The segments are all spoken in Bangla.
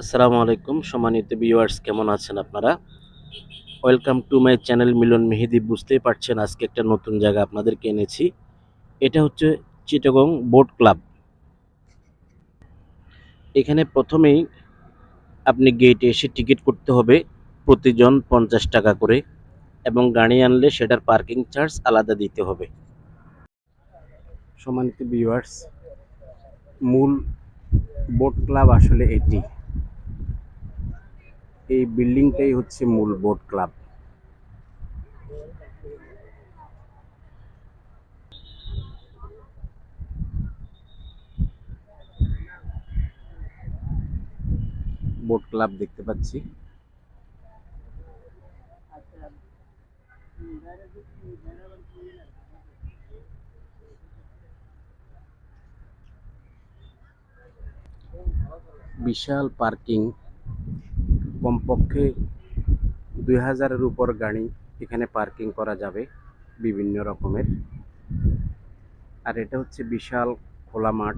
আসসালামু আলাইকুম সম্মানিত ভিউয়ার্স কেমন আছেন আপনারা? Welcome to my channel Milon Mehedi বুঝতেই পারছেন আজকে একটা নতুন জায়গা আপনাদেরকে এনেছি। এটা হচ্ছে চিটাগং বোট ক্লাব এখানে প্রথমেই আপনি গেটে এসে টিকিট করতে হবে প্রতিজন পঞ্চাশ টাকা করে এবং গাড়ি আনলে সেটার পার্কিং চার্জ আলাদা দিতে হবে। সম্মানিত ভিউয়ার্স মূল বোট ক্লাব আসলে এটি। এই বিল্ডিংটাই হচ্ছে মূল বোট ক্লাব। বোট ক্লাব দেখতে পাচ্ছি। বিশাল পার্কিং। কমপক্ষে দুই হাজারের উপর গাড়ি এখানে পার্কিং করা যাবে বিভিন্ন রকমের। আর এটা হচ্ছে বিশাল খোলা মাঠ।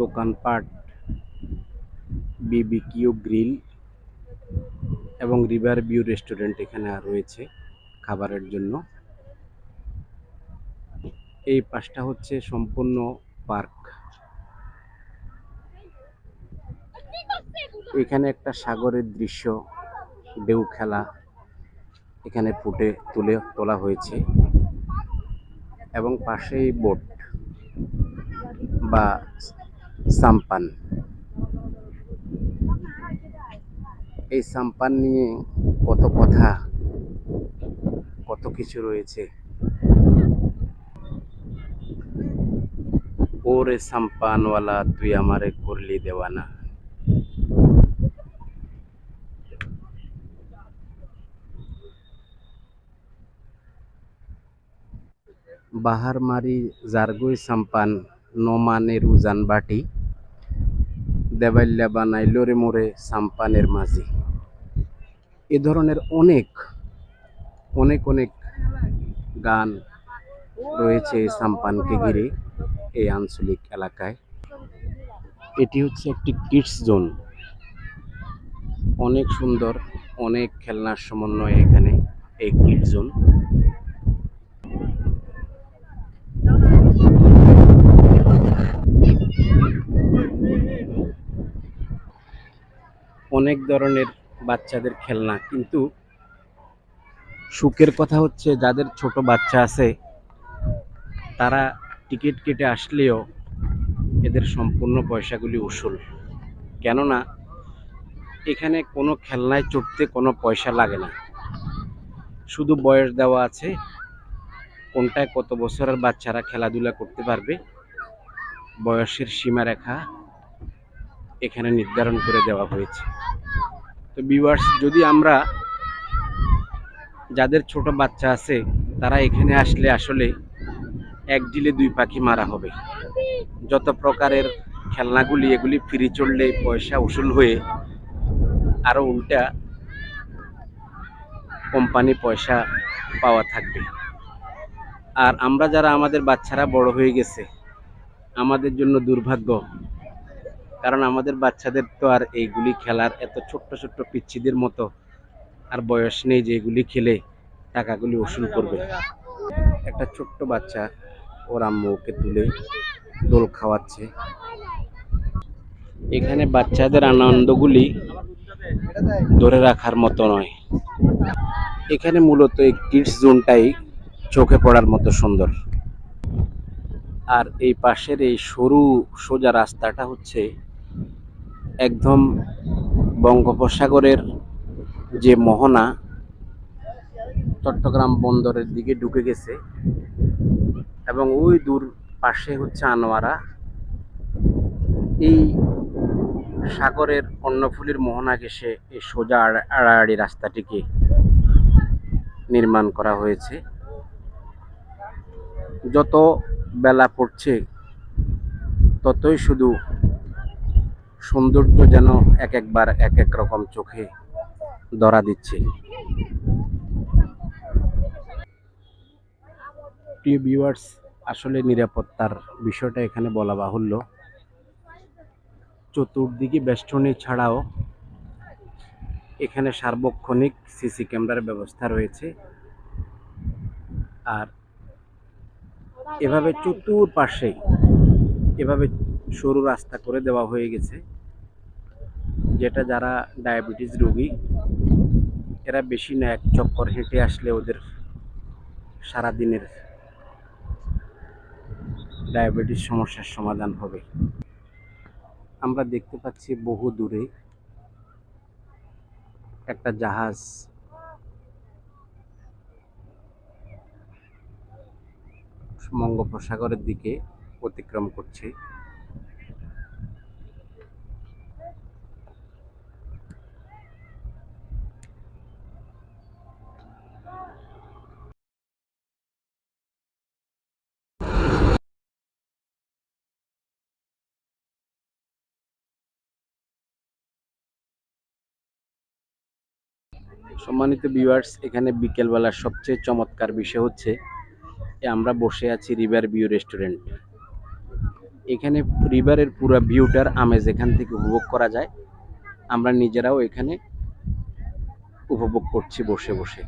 দোকানপাট বিবিকিউ গ্রিল এবং রিভার ভিউ রেস্টুরেন্ট এখানে রয়েছে খাবারের জন্য। এই পাশটা হচ্ছে সম্পূর্ণ পার্ক। এখানে একটা সাগরের দৃশ্য, ঢেউ খেলা এখানে ফুটে তুলে তোলা হয়েছে এবং পাশেই বোট বা সাম্পান। এই সাম্পান নিয়ে কত কথা, কত কিছু রয়েছে। ওরে সাম্পানওয়ালা, তুই আমারে করলি দেওয়ানা। বাহার মারি জারগই সাম্পান, নমানে রুজান বাটি। দেবাল্যা বানাইল রে মোরে সাম্পানের মাঝি। এ ধরনের অনেক অনেক অনেক গান রয়েছে সাম্পানকে ঘিরে এই আঞ্চলিক এলাকায়। এটি হচ্ছে একটি কিডস জোন। অনেক সুন্দর, অনেক খেলনার সমন্বয় এখানে এই কিডস জোন। অনেক ধরনের বাচ্চাদের খেলনা। কিন্তু সুখের কথা হচ্ছে, যাদের ছোট বাচ্চা আছে, তারা টিকিট কেটে আসলেও এদের সম্পূর্ণ পয়সাগুলি উসুল। কেননা, এখানে কোনো খেলনায় চড়তে কোনো পয়সা লাগে না। শুধু বয়স দেওয়া আছে, কোনটায় কত বছরের বাচ্চারা খেলাধুলা করতে পারবে, বয়সের সীমারেখা এখানে নির্ধারণ করে দেওয়া হয়েছে। তো ভিউয়ার্স যদি আমরা যাদের ছোট বাচ্চা আছে, তারা এখানে আসলে আসলে এক ডিলে দুই পাখি মারা হবে। যত প্রকারের খেলনাগুলি, এগুলি ফ্রি চললে পয়সা উসুল হয়ে আরও উল্টা কোম্পানি পয়সা পাওয়া থাকবে। আর আমরা যারা আমাদের বাচ্চারা বড় হয়ে গেছে, আমাদের জন্য দুর্ভাগ্য। কারণ আমাদের বাচ্চাদের তো আর এইগুলি খেলার এত ছোট্ট ছোট্ট পিচ্ছিদের মতো আর বয়স নেই যে এগুলি খেলে টাকাগুলি উসুল করবে। একটা ছোট্ট বাচ্চা ওর আম্মুকে তুলে দোল খাওয়াচ্ছে। এখানে বাচ্চাদের আনন্দগুলি ধরে রাখার মতো নয়। এখানে মূলত এই কিডস জোনটাই চোখে পড়ার মতো সুন্দর। আর এই পাশের এই সরু সোজা রাস্তাটা হচ্ছে একদম বঙ্গোপসাগরের যে মোহনা চট্টগ্রাম বন্দরের দিকে ঢুকে গেছে এবং ওই দূর পাশে হচ্ছে আনোয়ারা। এই সাগরের কর্ণফুলির মোহনা ঘেসে এই সোজা আড়াআড়ি রাস্তাটিকে নির্মাণ করা হয়েছে। যত বেলা পড়ছে, ততই শুধু সৌন্দর্য যেন এক একবার এক এক রকম চোখে ধরা দিচ্ছে। ভিউয়ার্স আসলে নিরাপত্তার বিষয়টা এখানে বলা বাহুল্য। চতুর্দিকে বেষ্টনী ছাড়াও এখানে সার্বক্ষণিক সিসি ক্যামেরার ব্যবস্থা রয়েছে। আর এভাবে চতুর্পাশে, এভাবে সরু রাস্তা করে দেওয়া হয়ে গেছে, যেটা যারা ডায়াবেটিস রোগী, এরা বেশি না এক চক্কর হেঁটে আসলে ওদের সারাদিনের ডায়াবেটিস সমস্যার সমাধান হবে। আমরা দেখতে পাচ্ছি বহু দূরে একটা জাহাজ। বঙ্গোপসাগরের দিকে অতিক্রম করছে। সম্মানিত ভিউয়ার্স এখানে বিকেলবেলার সবচেয়ে চমৎকার বিষয় হচ্ছে আমরা বসে আছি রিভার ভিউ রেস্টুরেন্ট এখানে রিভারের পুরো ভিউটার আমেজ এখান থেকে উপভোগ করা যায়। আমরা নিজেরাও এখানে উপভোগ করছি বসে বসে।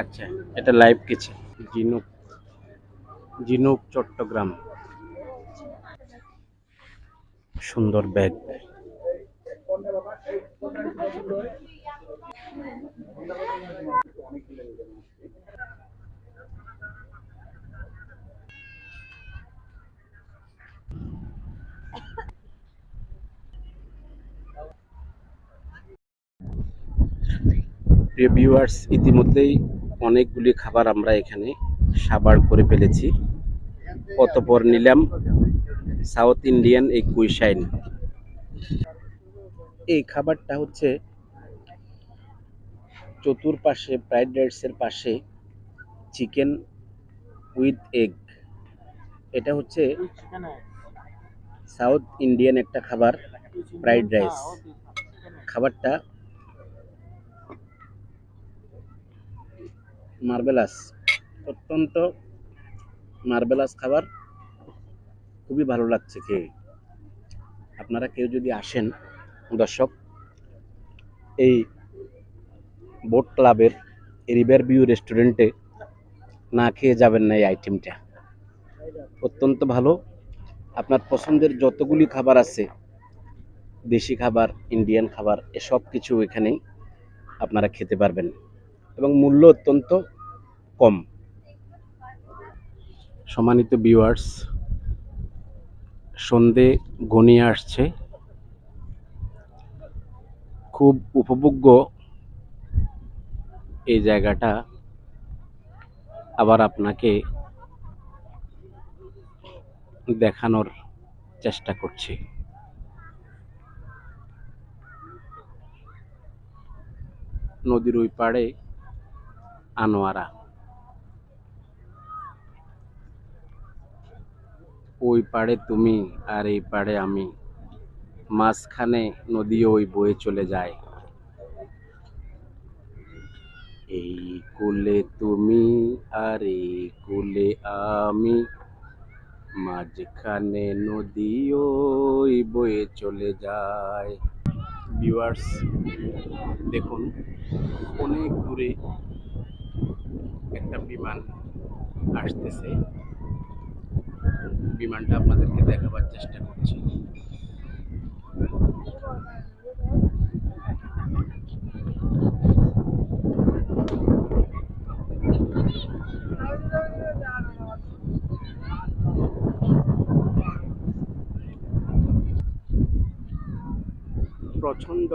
আচ্ছা এটা লাইভ কিছু জিনুক জিনুক চট্টগ্রাম। সুন্দর ব্যাগ। প্রিয় ভিউয়ার্স ইতিমধ্যেই অনেকগুলি খাবার আমরা এখানে সাবার করে ফেলেছি। অতপর নিলাম। সাউথ ইন্ডিয়ান এই কুইশাইন। এই খাবারটা হচ্ছে চতুর্পাশে, ফ্রাইড রাইসের পাশে চিকেন উইথ এগ। এটা হচ্ছে সাউথ ইন্ডিয়ান একটা খাবার, ফ্রাইড রাইস। খাবারটা মার্বেলাস, অত্যন্ত মার্বেলাস খাবার। খুবই ভালো লাগছে খেয়ে। আপনারা কেউ যদি আসেন, দর্শক, এই বোট ক্লাবের রিভার ভিউ রেস্টুরেন্টে না খেয়ে যাবেন না এই আইটেমটা। অত্যন্ত ভালো। আপনার পছন্দের যতগুলি খাবার আছে, দেশি খাবার, ইন্ডিয়ান খাবার, এসব কিছু এখানেই আপনারা খেতে পারবেন এবং মূল্য অত্যন্ত কম। সম্মানিত ভিউয়ার্স সন্ধে ঘনিয়ে আসছে। খুব উপভোগ্য এই জায়গাটা। আবার আপনাকে দেখানোর চেষ্টা করছি। নদীর ওই পাড়ে আনোয়ারা। ওই পাড়ে তুমি আর এই পাড়ে আমি। মাঝখানে নদী ওই বয়ে চলে যায়। এই কুলে তুমি আর এই কুলে আমি। মাঝখানে নদী ওই বয়ে চলে যায়। ভিউয়ার্স, দেখুন, অনেক দূরে একটা বিমান আসতেছে। বিমানটা আপনাদেরকে দেখাবার চেষ্টা করছি। প্রচণ্ড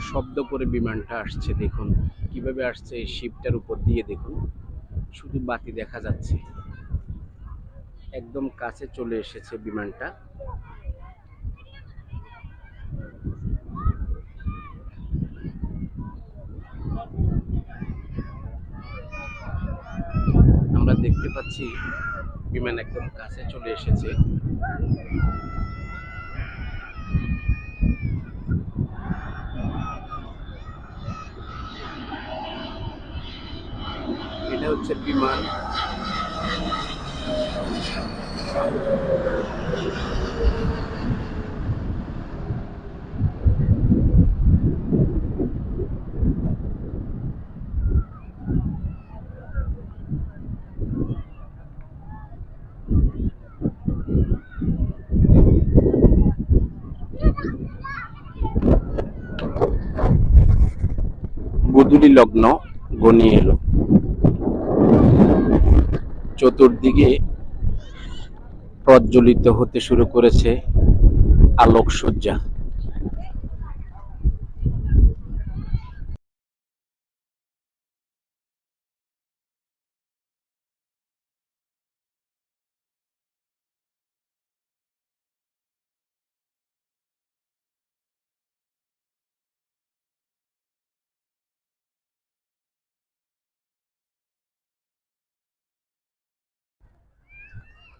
শব্দ করে বিমানটা আসছে, দেখুন। কীভাবে আসছে শিপটার উপর দিয়ে, দেখুন। শুধু বাতি দেখা যাচ্ছে। একদম কাছে চলে এসেছে বিমানটা। আমরা দেখতে পাচ্ছি বিমান একদম কাছে চলে এসেছে। এটা হচ্ছে বিমান গোধূলি লগ্ন গনিয়ে এলো। চতুর্দিকে প্রজ্বলিত হতে শুরু করেছে আলোকসজ্জা।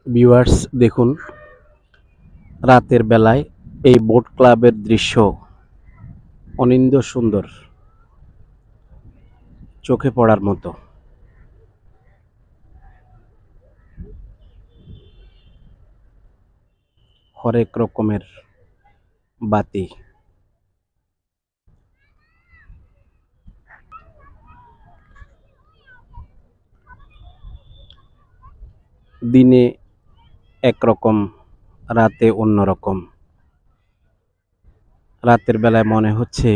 ভিউয়ার্স দেখুন, রাতের বেলায় এই বোট ক্লাবের দৃশ্য অনিন্দ সুন্দর, চোখে পড়ার মতো। হরেক রকমের বাতি। দিনে একরকম, রাতে অন্যরকম। রাতের বেলায় মনে হচ্ছে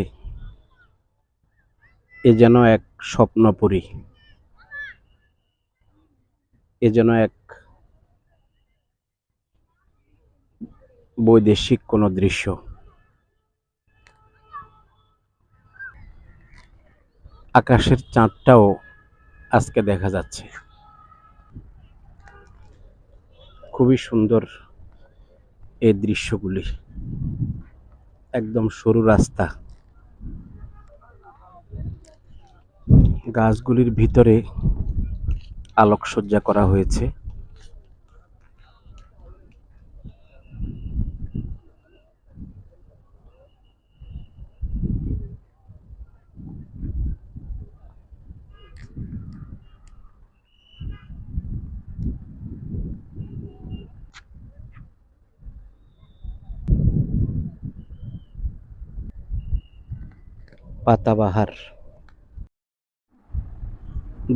এ যেন এক স্বপ্নপুরী। এ যেন এক বৈদেশিক কোনো দৃশ্য। আকাশের চাঁদটাও আজকে দেখা যাচ্ছে। খুবই সুন্দর এই দৃশ্যগুলি। একদম সরু রাস্তা। গাছগুলির ভিতরে আলোকসজ্জা করা হয়েছে। পাতাবাহার।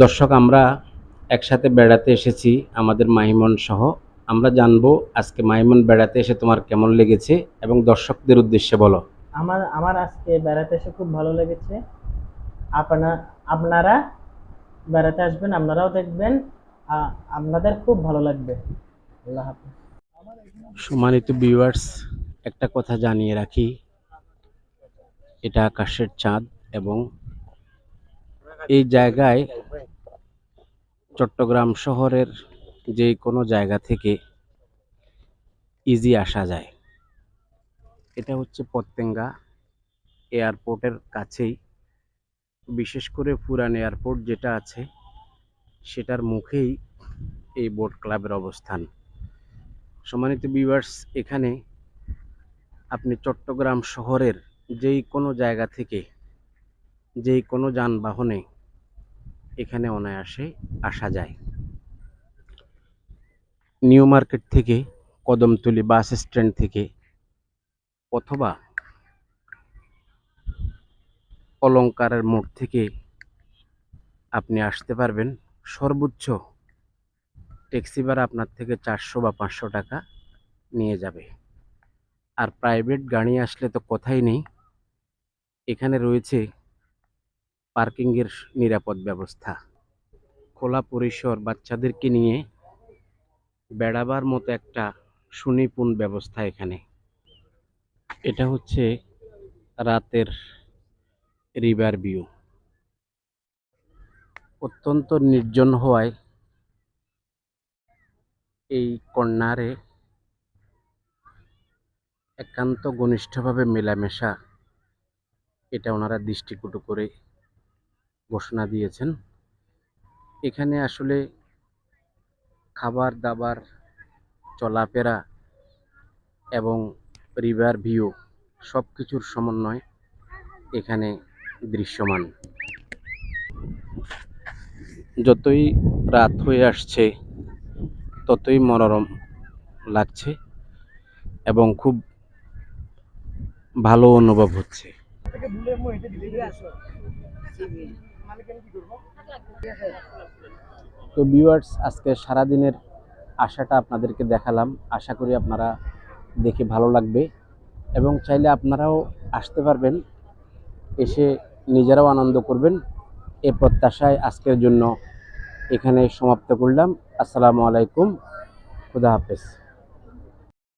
দর্শক আমরা একসাথে বেড়াতে এসেছি আমাদের মাহিমন সহ। আমরা জানব আজকে মাহিমন বেড়াতে এসে তোমার কেমন লেগেছে এবং দর্শকদের উদ্দেশ্যে বলো। আমার আমার আজকে বেড়াতে এসে খুব ভালো লেগেছে। আপনারা আপনারা বেড়াতে আসবেন আপনারাও দেখবেন আপনাদের খুব ভালো লাগবে। আল্লাহ হাফেজ। সম্মানিত ভিউয়ার্স একটা কথা জানিয়ে রাখি। এটা আকাশের চাঁদ এবং এই জায়গায় চট্টগ্রাম শহরের যে কোনো জায়গা থেকে ইজি আসা যায়। এটা হচ্ছে পত্তেঙ্গা এয়ারপোর্টের কাছেই। বিশেষ করে পুরান এয়ারপোর্ট যেটা আছে, সেটার মুখেই এই বোট ক্লাবের অবস্থান। সম্মানিত ভিউয়ার্স এখানে আপনি চট্টগ্রাম শহরের যেই কোনো জায়গা থেকে, যেই কোনো যানবাহনে এখানে অনায়াসে আসা যায়। নিউ মার্কেট থেকে, কদমতলি বাস স্ট্যান্ড থেকে, অথবা অলংকারের মোড় থেকে আপনি আসতে পারবেন সর্বোচ্চ ট্যাক্সি ভাড়া আপনার থেকে চারশো বা পাঁচশো টাকা নিয়ে যাবে। আর প্রাইভেট গাড়ি আসলে তো কথাই নেই। এখানে রয়েছে পার্কিংয়ের নিরাপদ ব্যবস্থা। খোলা পরিসর বাচ্চাদেরকে নিয়ে বেড়াবার মতো একটা সুনিপুণ ব্যবস্থা এখানে। এটা হচ্ছে রাতের রিভার ভিউ অত্যন্ত নির্জন হওয়ায় এই কন্যারে একান্ত ঘনিষ্ঠভাবে মেলামেশা এটা ওনারা দৃষ্টিকটু করে ঘোষণা দিয়েছেন। এখানে আসলে খাবার দাবার চলাফেরা এবং রিভার ভিউ সব কিছুর সমন্বয় এখানে দৃশ্যমান। যতই রাত হয়ে আসছে, ততই মনোরম লাগছে এবং খুব ভালো অনুভব হচ্ছে। তো ভিউয়ার্স আজকে সারাদিনের আশাটা আপনাদেরকে দেখালাম। আশা করি আপনারা দেখে ভালো লাগবে এবং চাইলে আপনারাও আসতে পারবেন, এসে নিজেরাও আনন্দ করবেন। এ প্রত্যাশায় আজকের জন্য এখানে সমাপ্ত করলাম। আসসালামু আলাইকুম। খুদা হাফেজ।